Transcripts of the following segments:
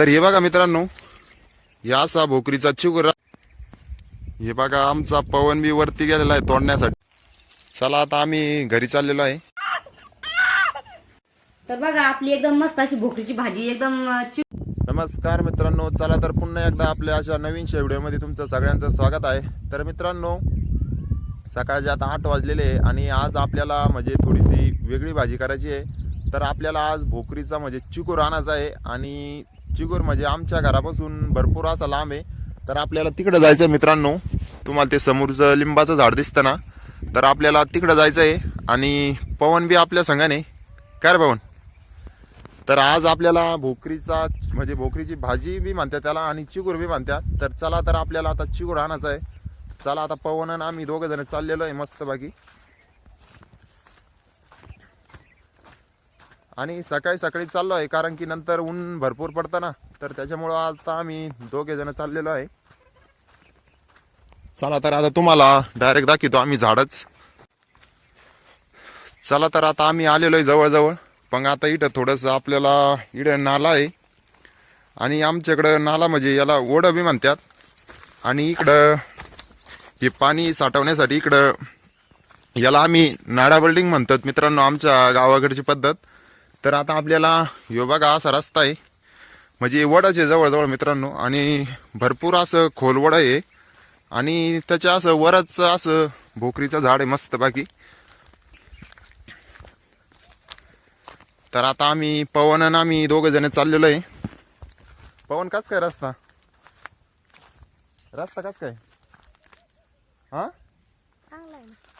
तर हे बघा मित्रांनो या असा भोकरीचा चिगुरा. हे बघा आमचा पवन बी वरती गेलेला आहे तोडण्यासाठी. चला आता आम्ही घरी चाललेलो आहे. तर बघा आपली एकदम मस्त अशी भोकरीची भाजी एकदम नमस्कार मित्रांनो चला तर पुन्हा एकदा आपल्या अशा नवीनशा व्हिडिओमध्ये तुमचं सगळ्यांचं स्वागत आहे. तर मित्रांनो सकाळचे आता आठ वाजलेले आहे आणि आज आपल्याला म्हणजे थोडीशी वेगळी भाजी करायची आहे. तर आपल्याला आज भोकरीचा म्हणजे चिकूर आणायचा आहे आणि चिकूर म्हणजे आमच्या घरापासून भरपूर असा लांब आहे. तर आपल्याला तिकडं जायचं आहे मित्रांनो. तुम्हाला ते समोरचं लिंबाचं झाड दिसतं ना? तर आपल्याला तिकडं जायचं आहे आणि पवन बी आपल्या संघाने. काय रे पवन? तर आज आपल्याला भोकरीचा म्हणजे भोकरीची भाजी बी म्हणतात त्याला आणि चिगूर बी म्हणतात. तर चला तर आपल्याला आता चिगूर आणायचं आहे चला आता पवन आणि आम्ही दोघं जण चाललेलो आहे मस्त बाकी आणि सकाळी सकाळी चाललो आहे कारण की नंतर ऊन भरपूर पडतं ना. तर त्याच्यामुळं आता आम्ही दोघे जण चाललेलो आहे. चला तर आता तुम्हाला डायरेक्ट दाखवतो आम्ही झाडच. चला तर आता आम्ही आलेलो आहे जवळजवळ. पण आता इथं थोडंसं आपल्याला इडं नाला आहे. आणि आमच्याकडं नाला म्हणजे याला ओढं बी म्हणतात. आणि इकडं हे पाणी साठवण्यासाठी इकडं याला आम्ही नाडा बिल्डिंग म्हणतात मित्रांनो आमच्या गावाकडची पद्धत. तर आता आपल्याला ह्यो बघा असा रस्ता आहे. म्हणजे वडाचे जवळजवळ मित्रांनो आणि भरपूर असं खोल वड आहे. आणि त्याच्या असं वरच असं भोकरीचं झाड आहे मस्त बाकी. तर आता आम्ही पवन आणि आम्ही दोघं जण चाललेलो आहे. पवन कस काय रस्ता? रस्ता कस काय? हा?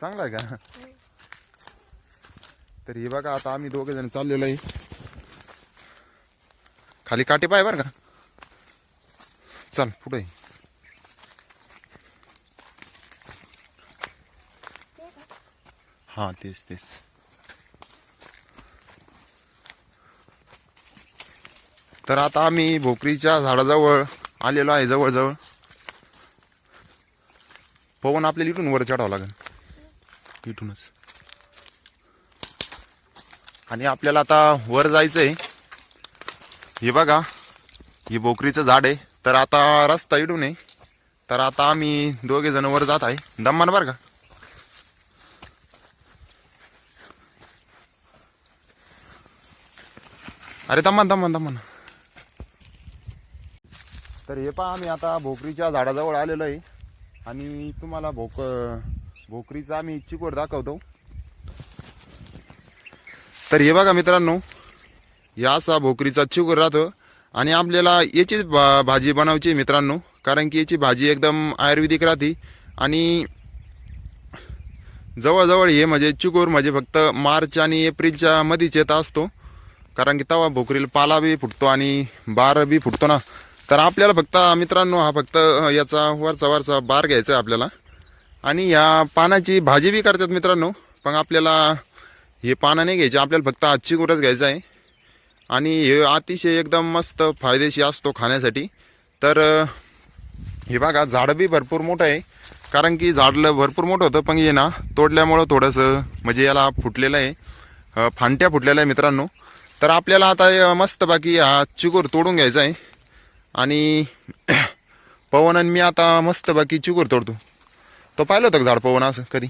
चांगला आहे का? तर हे बघा आता आम्ही दोघे जण चाललेलो आहे. खाली काटे पाय बरं का? चल पुढे हा तेच तेच. तर आता आम्ही भोकरीच्या झाडाजवळ आलेलो आहे जवळजवळ. पवन आपल्याला इथून वर चढावं लागेल. इथूनच. आणि आपल्याला आता वर जायचंय. हे बघा हे भोकरीचं झाड आहे. तर आता रस्ता इडून आहे. तर आता आम्ही दोघे जण वर जात आहे. दम्मान बरं का. अरे दम्मान दम्मान दम्मान तर हे पहा आम्ही आता भोकरीच्या झाडाजवळ आलेलो आहे. आणि तुम्हाला भोक भोकरीचा आम्ही चिकोर दाखवतो. तर हे बघा मित्रांनो या असा भोकरीचा चिकोर राहतो. आणि आपल्याला याचीच भा भाजी बनवायची मित्रांनो कारण की याची भाजी एकदम आयुर्वेदिक राहते. आणि जवळजवळ हे म्हणजे चिकोर म्हणजे फक्त मार्च आणि एप्रिलच्या मध्येच येत असतो. कारण की तवा भोकरीला पाला बी फुटतो आणि बार बी फुटतो ना. तर आपल्याला फक्त मित्रांनो हा फक्त याचा वरचा वरचा बार घ्यायचा आहे आपल्याला. आणि या पानाची भाजी बी करतात मित्रांनो पण आपल्याला हे पानं नाही घ्यायचे आपल्याला फक्त आजची गुरच घ्यायचं आहे. आणि हे अतिशय एकदम मस्त फायदेशीर असतो खाण्यासाठी. तर हे बघा झाडं बी भरपूर मोठं आहे. कारण की झाडलं भरपूर मोठं होतं पण हे ना तोडल्यामुळं थोडंसं म्हणजे याला फुटलेलं आहे. फांट्या फुटलेल्या आहे मित्रांनो. तर आपल्याला आता मस्त बाकी हा चिकूर तोडून घ्यायचा आहे. आणि पवन आणि मी आता मस्त बाकी चिगूर तोडतो. तो पाहिलं होतं का झाड पवन असं कधी?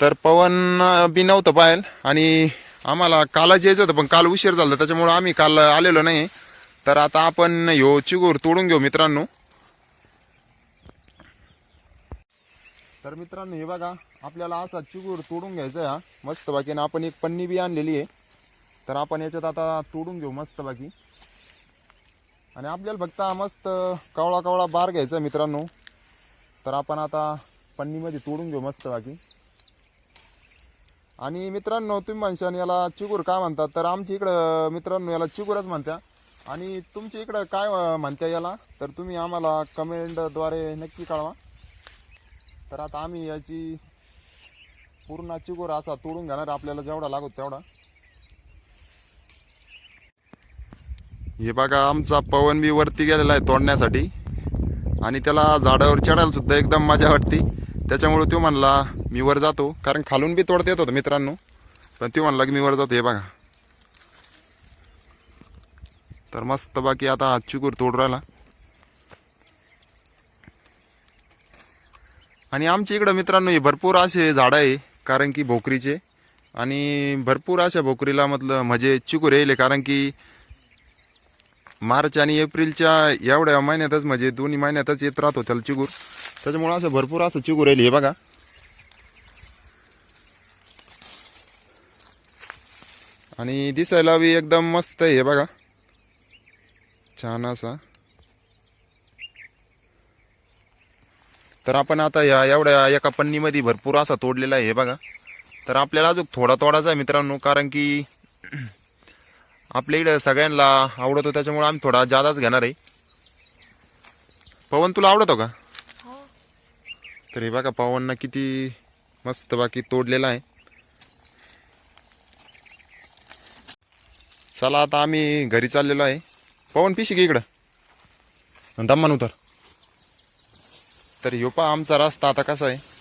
तर पवन बी नव्हतं पाहिल आणि आम्हाला कालच यायचं होतं पण काल उशीर झाला त्याच्यामुळं आम्ही काल आलेलो नाही. तर आता आपण ह्यो चिगूर तोडून घेऊ मित्रांनो. तर मित्रांनो हे बघा आपल्याला असा चिगूर तोडून घ्यायचा आहे हा. मस्त बाकी आपण एक पन्नी बी आणलेली आहे. तर आपण याच्यात आता तोडून घेऊ मस्त बाकी. आणि आपल्याला फक्त मस्त कावळा कावळा बार घ्यायचा मित्रांनो. तर आपण आता पन्नीमध्ये तोडून घेऊ मस्त बाकी. आणि मित्रांनो तुम्ही म्हणशान याला चिगूर काय म्हणतात? तर आमच्या इकडं मित्रांनो याला चिगूरच म्हणत्या. आणि तुमच्या इकडं काय म्हणत्या याला? तर तुम्ही आम्हाला कमेंटद्वारे नक्की कळवा. तर आता आम्ही याची पूर्ण चिगूर असा तोडून घेणार आपल्याला जेवढा लागतो तेवढा. हे बघा आमचा पवन बी वरती गेलेला आहे तोडण्यासाठी. आणि त्याला झाडावर चढायला सुद्धा एकदम मजा वाटते. त्याच्यामुळं तो म्हणला मी वर जातो. कारण खालून बी तोडता येत होतं मित्रांनो. पण तो म्हणला की मी वर जातो. हे बघा. तर मस्त बाकी आता हा चिकूर तोड राहिला. आणि आमच्या इकडं मित्रांनो हे भरपूर असे झाडं आहे कारण की भोकरीचे. आणि भरपूर अशा भोकरीला म्हटलं म्हणजे चिकूर येईल कारण की मार्च आणि एप्रिलच्या एवढ्या महिन्यातच म्हणजे दोन्ही महिन्यातच येत राहतो त्याला चिकूर त्याच्यामुळं असं भरपूर असं चिगू राहिली हे बघा. आणि दिसायला बी एकदम मस्त आहे हे बघा. छान असा. तर आपण आता या एवढ्या एका पन्नीमध्ये भरपूर असा तोडलेला आहे हे बघा. तर आपल्याला अजून थोडा तोडायचा आहे मित्रांनो कारण की आपल्या इकडं सगळ्यांना आवडतो त्याच्यामुळे आम्ही थोडा जादाच घेणार आहे. पवन तुला आवडतो का? तर हे बघा पवननं किती मस्त बाकी तोडलेला आहे. चला आता आम्ही घरी चाललेलो आहे. पवन पिशी की इकडं. दम्मान उतर. तर ह्यो पा आमचा रस्ता आता कसा आहे.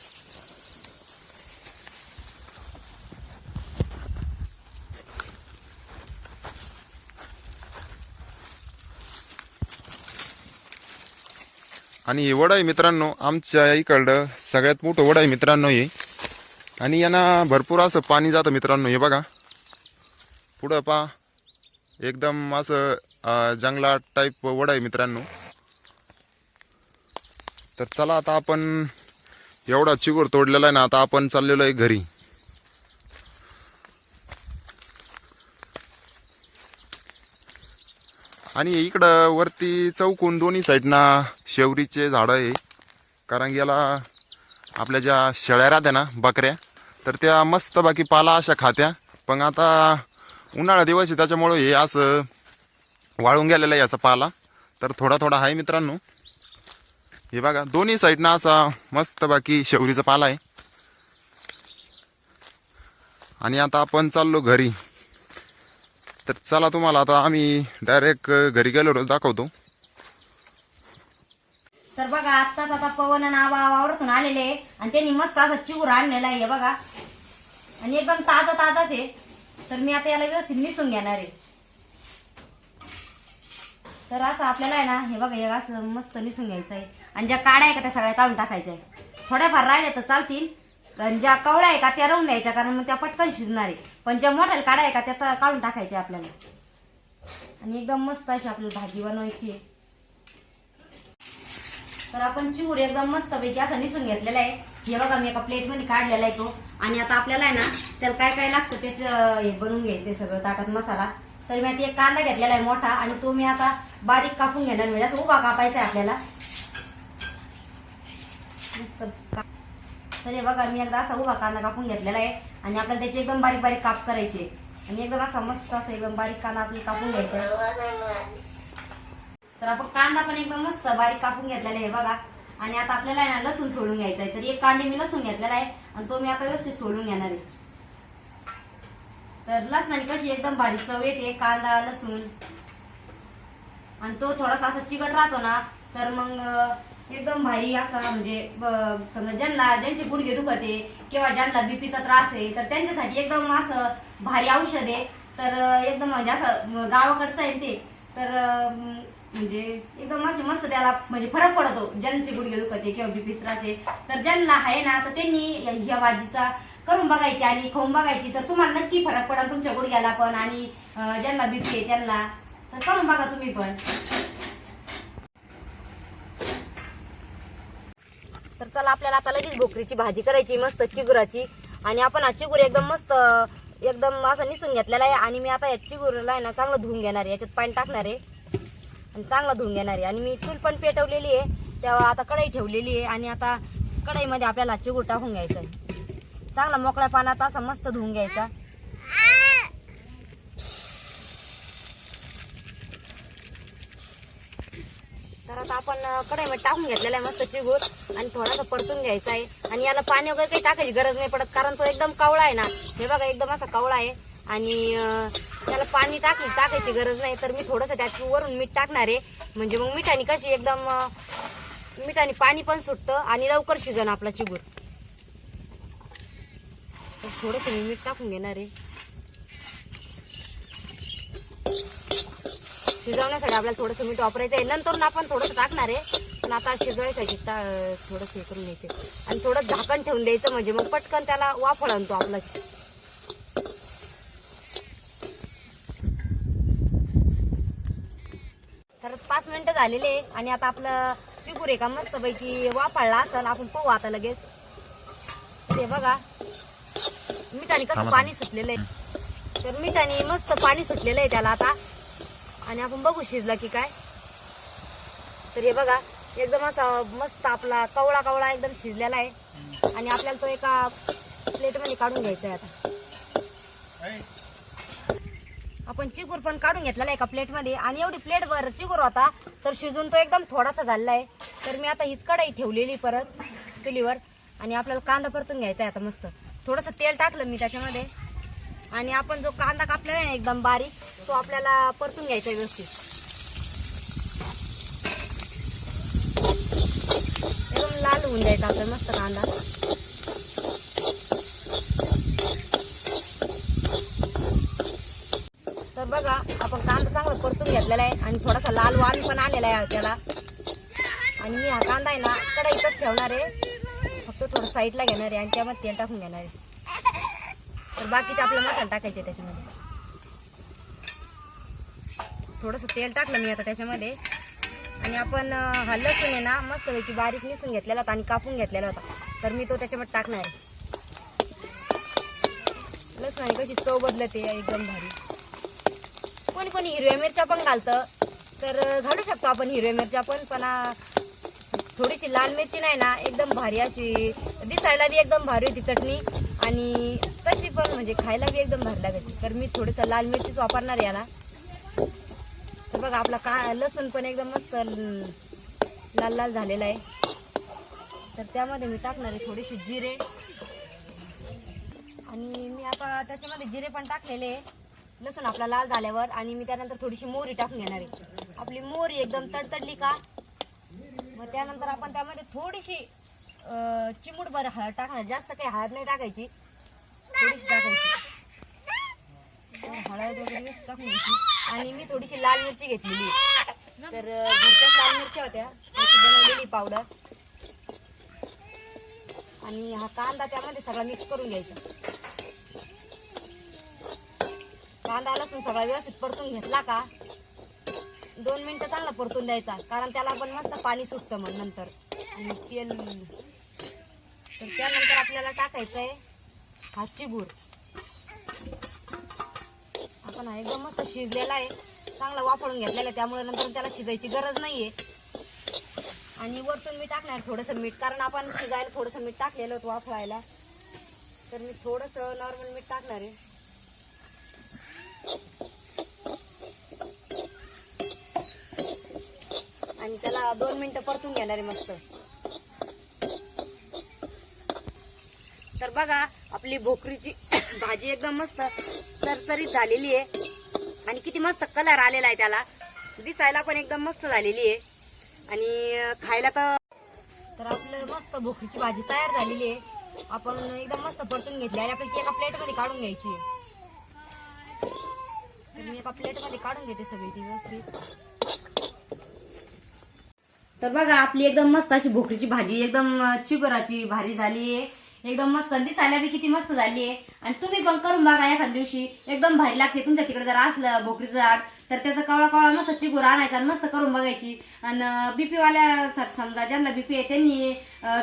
आणि हे वड आहे मित्रांनो आमच्या इकडं सगळ्यात मोठं वड आहे मित्रांनो हे. आणि यांना भरपूर असं पाणी जातं मित्रांनो हे बघा. पुढं पा एकदम असं जंगला टाईप वड आहे मित्रांनो. तर चला आता आपण एवढा चिगूर तोडलेला आहे ना आता आपण चाललेलो आहे घरी. आणि इकडं वरती चौकून दोन्ही साईडना शेवरीचे झाडं आहे. कारण याला आपल्या ज्या शेळ्या राहत्या ना बकऱ्या तर त्या मस्त बाकी पाला अशा खात्या. पण आता उन्हाळा दिवस आहे त्याच्यामुळं हे असं वाळून गेलेलं आहे याचा पाला. तर थोडा थोडा आहे मित्रांनो. हे बघा दोन्ही साईडना असा मस्त बाकी शेवरीचा पाला आहे. आणि आता आपण चाललो घरी. तर चला तुम्हाला आता आम्ही डायरेक्ट घरी गेलो दाखवतो. तर बघा आत्ताच आता पवन आणि वावरातून आलेले आहे आणि त्यांनी मस्त असा चिवर आणलेला आहे हे बघा. आणि एकदम ताजा ताजाच आहे. तर मी आता याला व्यवस्थित निसून घेणार आहे. तर असं आपल्याला आहे ना हे बघा हे असं मस्त निसून घ्यायचं आहे. आणि ज्या काड्या आहे का त्या सगळ्या काढून टाकायच्या आहे. थोड्याफार राहिल्या तर चालतील. आणि ज्या कवळ्या आहे का त्या राहून द्यायच्या कारण मग त्या पटकन शिजणार आहे. पण ज्या मोठ्याला काढा आहे का त्या तर काढून टाकायच्या आपल्याला. आणि एकदम मस्त अशी आपल्याला भाजी बनवायची आहे. तर आपण चिवूर एकदम मस्त पैकी असं निसून घेतलेला आहे. हे बघा मी एका प्लेटमध्ये काढलेला आहे तो. आणि आता आपल्याला आहे ना त्याला काय काय लागतं तेच हे बनवून घ्यायचंय सगळं ताटात मसाला. तर मी आता एक कांदा घेतलेला आहे मोठा आणि तो मी आता बारीक कापून घेणार म्हणजे असं उभा कापायचा आहे आपल्याला. मस्त तर हे बघा मी एकदा असा उभा कांदा कापून घेतलेला आहे आणि आपल्याला त्याचे एकदम बारीक बारीक काप करायचे आणि एकदम असा मस्त असं एकदम बारीक कांदा आपल्याला कापून घ्यायचा आहे. तर आपण कांदा पण एकदम मस्त बारीक कापून घेतलेला आहे बघा. आणि आता आपल्याला आहे ना लसूण सोडून घ्यायचा आहे. तर एक कांदे मी लसूण घेतलेला आहे आणि तो मी आता व्यवस्थित सोडून घेणार आहे. तर लसणाची कशी एकदम बारीक चव येते कांदा लसूण. आणि तो थोडासा असा चिकट राहतो ना तर मग एकदम भारी असा म्हणजे ब- समजा ज्यांना ज्यांचे गुडघे दुखते किंवा ज्यांना बीपीचा त्रास आहे तर त्यांच्यासाठी एकदम असं भारी औषध आहे. तर एकदम म्हणजे असं गावाकडचं आहे ते. तर म्हणजे एकदम असे मस्त त्याला म्हणजे फरक पडतो ज्यांचे गुडघे दुखते किंवा बीपी त्रास आहे. तर ज्यांना आहे ना तर त्यांनी या- ह्या भाजीचा करून बघायची आणि खाऊन बघायची तर तुम्हाला नक्की फरक पडेल तुमच्या गुडघ्याला पण आणि ज्यांना बीपी आहे त्यांना. तर करून बघा तुम्ही पण. तर चला आपल्याला आता लगेच भोकरीची भाजी करायची मस्त चिगुराची. आणि आपण हा चिगूर एकदम मस्त एकदम असं निसून घेतलेला आहे. आणि मी आता या चिगुरला आहे ना चांगलं धुवून घेणार आहे. याच्यात पाणी टाकणार आहे. आणि चांगलं धुवून घेणार आहे. आणि मी चूल पण पेटवलेली आहे. तेव्हा आता कढई ठेवलेली आहे. आणि आता कढईमध्ये आपल्याला चिगूर टाकून घ्यायचा आहे. चांगला मोकळ्या पाण्यात असा मस्त धुवून घ्यायचा. आता आपण कडाईमध्ये टाकून घेतलेला आहे मस्त चिगूर. आणि थोडासा परतून घ्यायचा आहे. आणि याला पाणी वगैरे काही टाकायची गरज नाही पडत कारण तो एकदम कवळा आहे ना. हे बघा एकदम असा कवळा आहे. आणि त्याला पाणी टाकली टाकायची गरज नाही. तर मी थोडंसं त्यात वरून मीठ टाकणार आहे. म्हणजे मग मिठाने कशी एकदम मिठाने पाणी पण सुटतं आणि लवकर शिजन आपला चिगूर. थोडंसं मी मीठ टाकून घेणार आहे. शिजवण्यासाठी आपल्याला थोडंसं मीठ वापरायचं आहे. नंतर आपण थोडंसं टाकणार आहे. पण आता शिजवायसाठी हे करून घ्यायचं. आणि थोडं झाकण ठेवून द्यायचं म्हणजे मग पटकन त्याला वाफळ आणतो आपला. तर पाच मिनिटं झालेले आणि आता आपलं चिगूर आहे का मस्त पैकी वाफळला असेल. आपण पाहू आता लगेच. ते बघा. मिठाने कसं पाणी सुटलेलं आहे. तर मिठाने मस्त पाणी सुटलेलं आहे त्याला आता. आणि आपण बघू शिजला की काय. तर हे बघा एकदम असा मस्त आपला कवळा कवळा एकदम शिजलेला आहे. आणि आपल्याला तो एका प्लेटमध्ये काढून घ्यायचा आहे आता आपण चिगूर पण काढून घेतलेला आहे एका प्लेटमध्ये आणि एवढी प्लेट भर चिगूर होता तर शिजून तो एकदम थोडासा झालेला आहे तर मी आता हीच कढई ठेवलेली परत चुलीवर. आणि आपल्याला कांदा परतून घ्यायचा आहे आता मस्त. थोडंसं तेल टाकलं मी त्याच्यामध्ये. आणि आपण जो कांदा कापलेला आहे ना एकदम बारीक तो आपल्याला परतून घ्यायचा आहे व्यवस्थित. एकदम लाल होऊन द्यायचा आपला मस्त कांदा. तर बघा आपण कांदा चांगला परतून घेतलेला आहे आणि थोडासा लाल वाल पण आलेला आहे त्याला. आणि मी हा कांदा आहे ना कडाईतच ठेवणार आहे. फक्त थोडं साईडला घेणार आहे आणि त्यामध्ये तेल टाकून घेणार आहे. तर बाकीचे आपले मसाला टाकायचे त्याच्यामध्ये. थोडंसं तेल टाकलं मी आता त्याच्यामध्ये. आणि आपण हा लसूण आहे ना मस्तपैकी बारीक निसून घेतलेला होता आणि कापून घेतलेला होता. तर मी तो त्याच्यामध्ये टाकणार आहे. लसूण कशी चव बदलते एकदम भारी. कोणी कोणी हिरव्या मिरच्या पण घालतं. तर घालू शकतो आपण हिरव्या मिरच्या पण पण थोडीशी लाल मिरची नाही ना एकदम भारी अशी दिसायला बी एकदम भारी होती चटणी. आणि पण म्हणजे खायला बी एकदम भारी लागते तर मी थोडंसं लाल मिरचीच वापरणार याला. तर बघा आपला का लसूण पण एकदम मस्त लाल लाल झालेला आहे. तर त्यामध्ये मी टाकणार आहे थोडेसे जिरे. आणि मी आता त्याच्यामध्ये जिरे पण टाकलेले आहे. लसूण आपला लाल झाल्यावर आणि मी त्यानंतर थोडीशी मोहरी टाकून घेणार आहे. आपली मोहरी एकदम तडतडली का? मग त्यानंतर आपण त्यामध्ये थोडीशी चिमूट चिमूटभर हळद टाकणार. जास्त काही हळद नाही टाकायची. थोडीशी टाकायची हळद वगैरे टाकून घ्यायची आणि मी थोडीशी लाल मिरची घेतलेली तर घरच्या घरच्याच लाल मिरच्या होत्या. त्याची बनवलेली पावडर. आणि हा कांदा त्यामध्ये सगळा मिक्स करून घ्यायचा. कांदा लसूण सगळा व्यवस्थित परतून घेतला का? दोन मिनटं चांगला परतून द्यायचा. कारण त्याला पण मस्त पाणी सुटतं मग नंतर. आणि तेल. तर त्यानंतर आपल्याला टाकायचं आहे हातची चिगूर आपण हा एकदम मस्त शिजलेला आहे. चांगला वापरून घेतलेला आहे. त्यामुळे नंतर त्याला शिजायची गरज नाहीये. आणि वरतून मी टाकणार थोडंसं मीठ कारण आपण शिजायला थोडंसं मीठ टाकलेलं होतं वाफळायला तर मी थोडंसं नॉर्मल मीठ टाकणार आहे. आणि त्याला दोन मिनिटं परतून घेणार आहे मस्त. तर बघा आपली भोकरीची भाजी एकदम मस्त सरसरीत झालेली आहे. आणि किती मस्त कलर आलेला आहे त्याला. दिसायला पण एकदम मस्त झालेली आहे. आणि खायला तर तर आपलं मस्त भोकरीची भाजी तयार झालेली आहे. आपण एकदम मस्त परतून घेतली आणि आपल्याला एका प्लेटमध्ये काढून घ्यायची आहे. तर मी एका प्लेटमध्ये काढून घेते सगळी ती व्यवस्थित. तर बघा आपली एकदम मस्त अशी भोकरीची भाजी एकदम चिगोराची भारी झाली आहे. एकदम मस्त. दिसायला बी किती मस्त झाली आहे. आणि तुम्ही पण करून बघा एखाद दिवशी. एकदम भारी लागते. तुमच्या तिकडे जर असलं भोकरीचं झाड तर त्याचा कवळा कवळा मस्त चिगूर आणायचा आणि मस्त करून बघायची. आणि बीपी वाल्या समजा ज्यांना बीपी आहे त्यांनी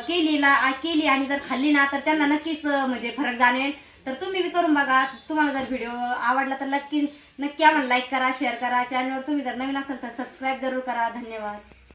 केली ना केली आणि जर खाल्ली ना तर त्यांना नक्कीच म्हणजे फरक जाणवेल. तर तुम्ही बी करून बघा. तुम्हाला जर व्हिडिओ आवडला तर नक्की नक्की आम्हाला लाईक करा शेअर करा. चॅनलवर तुम्ही जर नवीन असाल तर सबस्क्राईब जरूर करा. धन्यवाद.